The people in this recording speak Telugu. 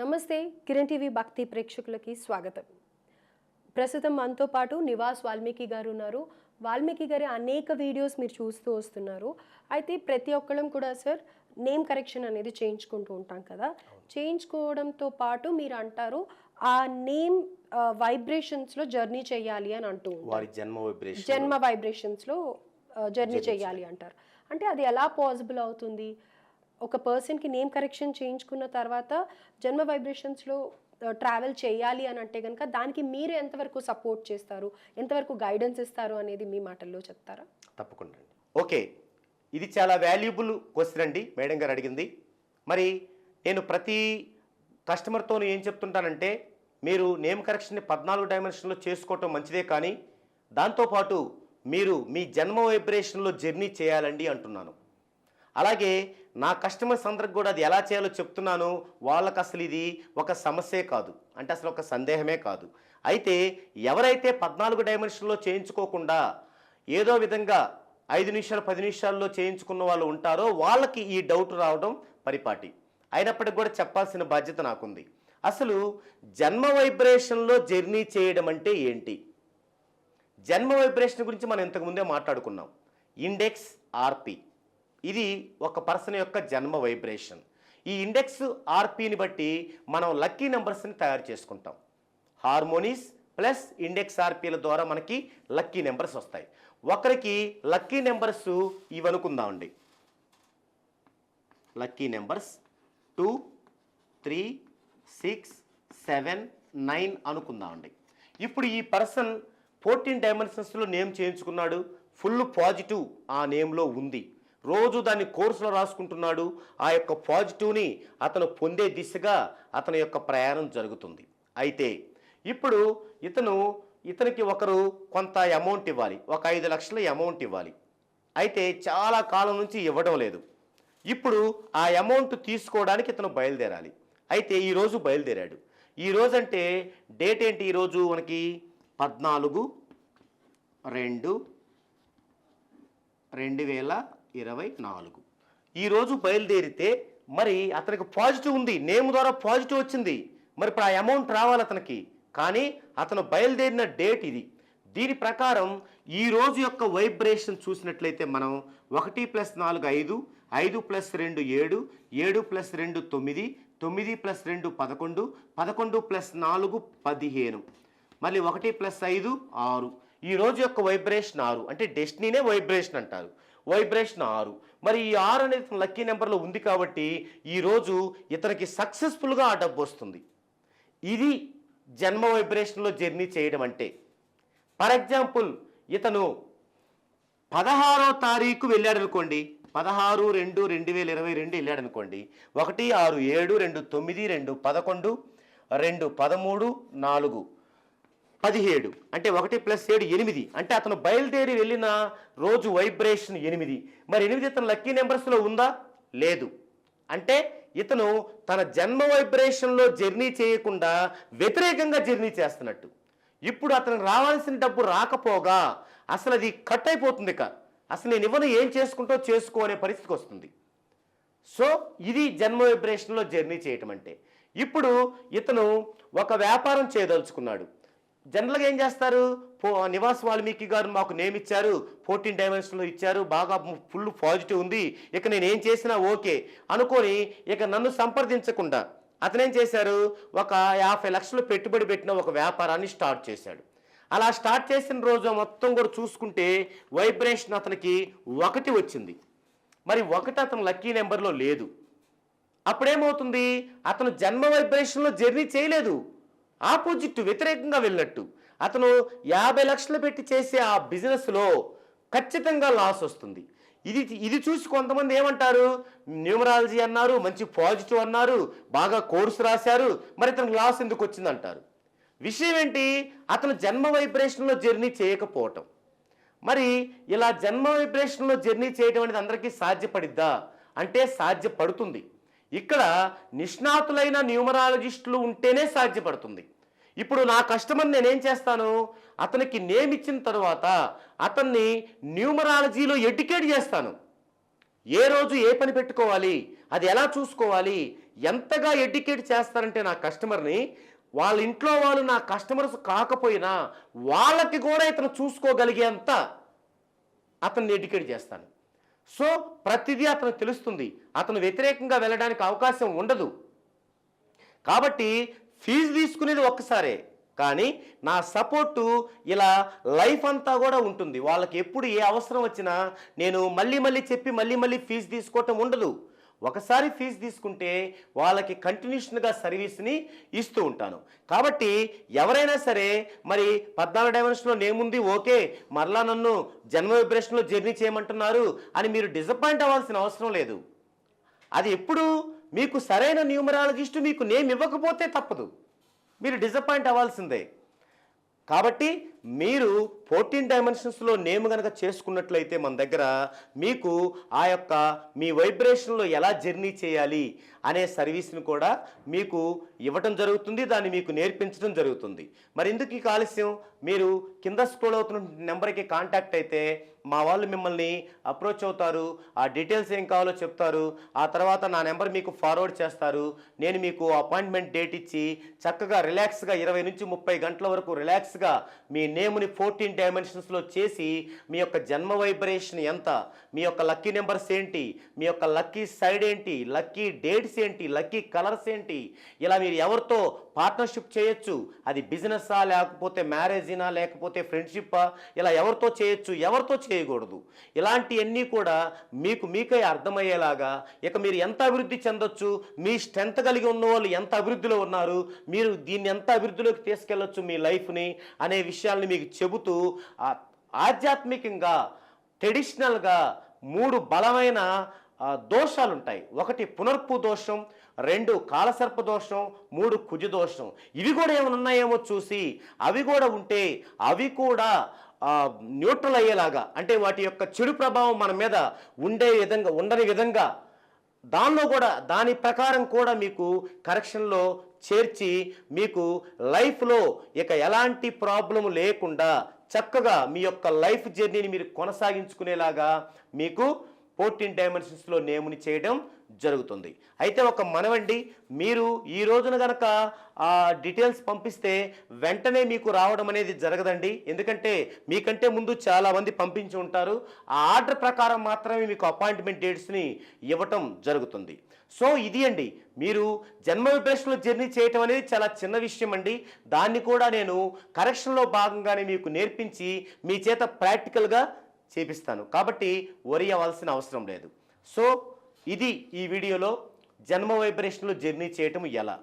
నమస్తే కిరణ్ టీవీ భక్తి ప్రేక్షకులకి స్వాగతం. ప్రస్తుతం మనతో పాటు నివాస్ వాల్మీకి గారు ఉన్నారు. వాల్మీకి గారి అనేక వీడియోస్ మీరు చూస్తూ వస్తున్నారు. అయితే ప్రతి ఒక్కళ్ళం కూడా సార్ నేమ్ కరెక్షన్ అనేది చేయించుకుంటూ ఉంటాం కదా. చేయించుకోవడంతో పాటు మీరు అంటారు ఆ నేమ్ వైబ్రేషన్స్లో జర్నీ చేయాలి అని అంటూ ఉంటారు. వారి జన్మ వైబ్రేషన్ జన్మ వైబ్రేషన్స్లో జర్నీ చేయాలి అంటారు. అంటే అది ఎలా పాసిబుల్ అవుతుంది? ఒక పర్సన్కి నేమ్ కరెక్షన్ చేయించుకున్న తర్వాత జన్మ వైబ్రేషన్స్లో ట్రావెల్ చేయాలి అని అంటే కనుక దానికి మీరు ఎంతవరకు సపోర్ట్ చేస్తారు? ఎంతవరకు గైడెన్స్ ఇస్తారు అనేది మీ మాటల్లో చెప్తారా? తప్పకుండా అండి. ఓకే. ఇది చాలా వాల్యుబుల్ క్వశ్చన్ అండి. మేడం గారు అడిగింది. మరి నేను ప్రతి కస్టమర్తో ఏం చెప్తుంటానంటే మీరు నేమ్ కరెక్షన్ని పద్నాలుగు డైమెన్షన్లో చేసుకోవటం మంచిదే కానీ దాంతోపాటు మీరు మీ జన్మ వైబ్రేషన్లో జర్నీ చేయాలండి అంటున్నాను. అలాగే నా కస్టమర్స్ అందరికి కూడా అది ఎలా చేయాలో చెప్తున్నాను. వాళ్ళకి అసలు ఇది ఒక సమస్యే కాదు. అంటే అసలు ఒక సందేహమే కాదు. అయితే ఎవరైతే పద్నాలుగు డైమెన్షన్లో చేయించుకోకుండా ఏదో విధంగా ఐదు నిమిషాలు పది నిమిషాల్లో చేయించుకున్న వాళ్ళు ఉంటారో వాళ్ళకి ఈ డౌట్ రావడం పరిపాటి. అయినప్పటికి కూడా చెప్పాల్సిన బాధ్యత నాకుంది. అసలు జన్మ వైబ్రేషన్లో జర్నీ చేయడం అంటే ఏంటి? జన్మ వైబ్రేషన్ గురించి మనం ఇంతకుముందే మాట్లాడుకున్నాం. Index RP. ఇది ఒక పర్సన్ యొక్క జన్మ వైబ్రేషన్. ఈ ఇండెక్స్ ఆర్పిని బట్టి మనం లక్కీ నెంబర్స్ని తయారు చేసుకుంటాం. హార్మోనీస్ ప్లస్ ఇండెక్స్ ఆర్పీల ద్వారా మనకి లక్కీ నెంబర్స్ వస్తాయి. ఒకరికి లక్కీ నెంబర్స్ ఇవి అనుకుందామండి lucky numbers two three six seven nine అనుకుందామండి. ఇప్పుడు ఈ పర్సన్ ఫోర్టీన్ డైమెన్షన్స్లో నేమ్ చేయించుకున్నాడు. ఫుల్ పాజిటివ్ ఆ నేమ్లో ఉంది. రోజు దాన్ని కోర్సులో రాసుకుంటున్నాడు. ఆ యొక్క పాజిటివ్ని అతను పొందే దిశగా అతని యొక్క ప్రయాణం జరుగుతుంది. అయితే ఇప్పుడు ఇతను ఇతనికి ఒకరు కొంత అమౌంట్ ఇవ్వాలి. ఒక ఐదు లక్షల అమౌంట్ ఇవ్వాలి. అయితే చాలా కాలం నుంచి ఇవ్వడం లేదు. ఇప్పుడు ఆ అమౌంట్ తీసుకోవడానికి ఇతను బయలుదేరాలి. అయితే ఈరోజు బయలుదేరాడు. ఈ అంటే డేట్ ఏంటి ఈరోజు మనకి? పద్నాలుగు రెండు రెండు వేల ఇరవై నాలుగు. ఈరోజు బయలుదేరితే మరి అతనికి పాజిటివ్ ఉంది. నేమ్ ద్వారా పాజిటివ్ వచ్చింది. మరి ఇప్పుడు ఆ అమౌంట్ రావాలి అతనికి. కానీ అతను బయలుదేరిన డేట్ ఇది. దీని ప్రకారం ఈ రోజు యొక్క వైబ్రేషన్ చూసినట్లయితే మనం ఒకటి ప్లస్ నాలుగు ఐదు ఐదు ప్లస్ రెండు ఏడు ఏడు ప్లస్ రెండు తొమ్మిది తొమ్మిది ప్లస్ రెండు పదకొండు పదకొండు ప్లస్ నాలుగు పదిహేను. మళ్ళీ ఒకటి ప్లస్ ఐదు ఆరు. ఈ రోజు యొక్క వైబ్రేషన్ ఆరు. అంటే డెస్టినీనే వైబ్రేషన్ అంటారు. వైబ్రేషన్ ఆరు. మరి ఈ ఆరు అనేది లక్కీ నెంబర్లో ఉంది కాబట్టి ఈరోజు ఇతనికి సక్సెస్ఫుల్గా ఆ డబ్బు వస్తుంది. ఇది జన్మ వైబ్రేషన్లో జర్నీ చేయడం అంటే. ఫర్ ఎగ్జాంపుల్ ఇతను పదహారో తారీఖు వెళ్ళాడు అనుకోండి పదహారు రెండు రెండు వేల ఇరవై రెండు వెళ్ళాడు అనుకోండి ఒకటి ఆరు ఏడు రెండు తొమ్మిది రెండు పదకొండు రెండు పదమూడు నాలుగు పదిహేడు అంటే ఒకటి ప్లస్ ఏడు ఎనిమిది. అంటే అతను బయలుదేరి వెళ్ళిన రోజు వైబ్రేషన్ ఎనిమిది. మరి ఎనిమిది ఇతను లక్కీ నెంబర్స్లో ఉందా? లేదు. అంటే ఇతను తన జన్మ వైబ్రేషన్లో జర్నీ చేయకుండా వ్యతిరేకంగా జర్నీ చేస్తున్నట్టు. ఇప్పుడు అతనికి రావాల్సిన డబ్బు రాకపోగా అసలు అది కట్ అయిపోతుంది ఇక. అసలు నేను ఇవ్వను ఏం చేసుకుంటో చేసుకో అనే పరిస్థితికి వస్తుంది. సో ఇది జన్మ వైబ్రేషన్లో జర్నీ చేయటం అంటే. ఇప్పుడు ఇతను ఒక వ్యాపారం చేయదలుచుకున్నాడు. జనరల్గా ఏం చేస్తారు? పో నివాస్ వాల్మీకి గారు మాకు నేమ్ ఇచ్చారు. ఫోర్టీన్ డైమెన్షన్లో ఇచ్చారు. బాగా ఫుల్ పాజిటివ్ ఉంది. ఇక నేను ఏం చేసినా ఓకే. అనుకొని ఇక నన్ను సంప్రదించకుండా అతనేం చేశారు? ఒక యాభై లక్షలు పెట్టుబడి పెట్టిన ఒక వ్యాపారాన్ని స్టార్ట్ చేశాడు. అలా స్టార్ట్ చేసిన రోజు మొత్తం కూడా చూసుకుంటే వైబ్రేషన్ అతనికి ఒకటి వచ్చింది. మరి ఒకటి అతను లక్కీ నెంబర్లో లేదు. అప్పుడేమవుతుంది? అతను జన్మ వైబ్రేషన్లో జర్నీ చేయలేదు. ఆపోజిట్ వ్యతిరేకంగా వెళ్ళినట్టు. అతను యాభై లక్షలు పెట్టి చేసే ఆ బిజినెస్లో ఖచ్చితంగా లాస్ వస్తుంది. ఇది ఇది చూసి కొంతమంది ఏమంటారు? న్యూమరాలజీ అన్నారు మంచి పాజిటివ్ అన్నారు బాగా కోర్సు రాశారు మరి ఇతనికి లాస్ ఎందుకు వచ్చిందంటారు? విషయం ఏంటి? అతను జన్మ వైబ్రేషన్లో జర్నీ చేయకపోవటం. మరి ఇలా జన్మ వైబ్రేషన్లో జర్నీ చేయడం అనేది అందరికీ సాధ్యపడిద్దా? అంటే సాధ్యపడుతుంది. ఇక్కడ నిష్ణాతులైన న్యూమరాలజిస్టులు ఉంటేనే సాధ్యపడుతుంది. ఇప్పుడు నా కస్టమర్ నేనేం చేస్తాను? అతనికి నేమ్ ఇచ్చిన తర్వాత అతన్ని న్యూమరాలజీలో ఎడ్యుకేట్ చేస్తాను. ఏ రోజు ఏ పని పెట్టుకోవాలి? అది ఎలా చూసుకోవాలి? ఎంతగా ఎడ్యుకేట్ చేస్తారంటే నా కస్టమర్ని వాళ్ళ ఇంట్లో వాళ్ళు నా కస్టమర్స్ కాకపోయినా వాళ్ళకి కూడా ఇతను చూసుకోగలిగేంత అతన్ని ఎడ్యుకేట్ చేస్తాను. సో ప్రతిదీ అతను తెలుస్తుంది. అతను వ్యతిరేకంగా వెళ్ళడానికి అవకాశం ఉండదు. కాబట్టి ఫీజు తీసుకునేది ఒక్కసారే. కానీ నా సపోర్టు ఇలా లైఫ్ అంతా కూడా ఉంటుంది. వాళ్ళకి ఎప్పుడు ఏ అవసరం వచ్చినా నేను మళ్ళీ మళ్ళీ చెప్పి మళ్ళీ మళ్ళీ ఫీజు తీసుకోవటం ఉండదు. ఒకసారి ఫీజు తీసుకుంటే వాళ్ళకి కంటిన్యూషన్గా సర్వీస్ని ఇస్తూ ఉంటాను. కాబట్టి ఎవరైనా సరే మరి పద్నాలుగు డైమెన్షన్లో నేముంది ఓకే. మరలా నన్ను జన్మ విబ్రేషన్లో జర్నీ చేయమంటున్నారు అని మీరు డిసప్పాయింట్ అవ్వాల్సిన అవసరం లేదు. అది ఎప్పుడు మీకు సరైన న్యూమరాలజిస్ట్ మీకు నేమ్ ఇవ్వకపోతే తప్పదు. మీరు డిసప్పాయింట్ అవ్వాల్సిందే. కాబట్టి మీరు ఫోర్టీన్ డైమెన్షన్స్లో నేమ్ కనుక చేసుకున్నట్లయితే మన దగ్గర మీకు ఆ యొక్క మీ వైబ్రేషన్లో ఎలా జర్నీ చేయాలి అనే సర్వీస్ని కూడా మీకు ఇవ్వటం జరుగుతుంది దాన్ని మీకు నేర్పించడం జరుగుతుంది. మరి ఎందుకు ఈ ఆలస్యం? మీరు కింద స్క్రోల్ అవుతున్న నెంబర్కి కాంటాక్ట్ అయితే మా వాళ్ళు మిమ్మల్ని అప్రోచ్ అవుతారు ఆ డీటెయిల్స్ ఏం కావాలో చెప్తారు ఆ తర్వాత నా నెంబర్ మీకు ఫార్వర్డ్ చేస్తారు నేను మీకు అపాయింట్మెంట్ డేట్ ఇచ్చి చక్కగా రిలాక్స్గా ఇరవై నుంచి ముప్పై గంటల వరకు రిలాక్స్గా మీ నేమ్ని ఫోర్టీన్ డైమెన్షన్స్లో చేసి మీ యొక్క జన్మ వైబ్రేషన్ ఎంత? మీ యొక్క లక్కీ నెంబర్స్ ఏంటి? మీ యొక్క లక్కీ సైడ్ ఏంటి? లక్కీ డేట్స్ ఏంటి? లక్కీ కలర్స్ ఏంటి? ఇలా మీరు ఎవరితో పార్ట్నర్షిప్ చేయొచ్చు? అది బిజినెస్సా లేకపోతే మ్యారేజీనా లేకపోతే ఫ్రెండ్షిప్పా? ఇలా ఎవరితో చేయొచ్చు? ఎవరితో చేయకూడదు? ఇలాంటివన్నీ కూడా మీకు మీకే అర్థమయ్యేలాగా ఇక మీరు ఎంత అభివృద్ధి చెందొచ్చు? మీ స్ట్రెంత్ కలిగి ఉన్న వాళ్ళు ఎంత అభివృద్ధిలో ఉన్నారు? మీరు దీన్ని ఎంత అభివృద్ధిలోకి తీసుకెళ్ళొచ్చు మీ లైఫ్ని? అనే విషయాలు విషయాల్ని మీకు చెబుతూ ఆధ్యాత్మికంగా ట్రెడిషనల్గా మూడు బలమైన దోషాలు ఉంటాయి ఒకటి పునర్పు దోషం రెండు కాలసర్ప దోషం మూడు కుజ దోషం. ఇవి కూడా ఏమైనా ఉన్నాయేమో చూసి అవి కూడా ఉంటే అవి కూడా న్యూట్రల్ అయ్యేలాగా అంటే వాటి యొక్క చెడు ప్రభావం మన మీద ఉండే విధంగా ఉండని విధంగా దానిలో కూడా దాని ప్రకారం కూడా మీకు కరెక్షన్లో చేర్చి మీకు లైఫ్లో ఇక ఎలాంటి ప్రాబ్లం లేకుండా చక్కగా మీ యొక్క లైఫ్ జర్నీని మీరు కొనసాగించుకునేలాగా మీకు ఫోర్టీన్ డైమెన్షన్స్లో నేముని చేయడం జరుగుతుంది. అయితే ఒక మనవండి మీరు ఈ రోజున గనక ఆ డీటెయిల్స్ పంపిస్తే వెంటనే మీకు రావడం అనేది జరగదండి. ఎందుకంటే మీకంటే ముందు చాలామంది పంపించి ఉంటారు. ఆ ఆర్డర్ ప్రకారం మాత్రమే మీకు అపాయింట్మెంట్ డేట్స్ని ఇవ్వటం జరుగుతుంది. సో ఇది అండి. మీరు జన్మ విభేషణలో జర్నీ చేయటం అనేది చాలా చిన్న విషయం అండి. దాన్ని కూడా నేను కరెక్షన్లో భాగంగానే మీకు నేర్పించి మీ చేత ప్రాక్టికల్గా చేపిస్తాను. కాబట్టి వరి అవ్వాల్సిన అవసరం లేదు. సో ఇది ఈ వీడియోలో జన్మ వైబ్రేషన్లో జర్నీ చేయటం ఎలా?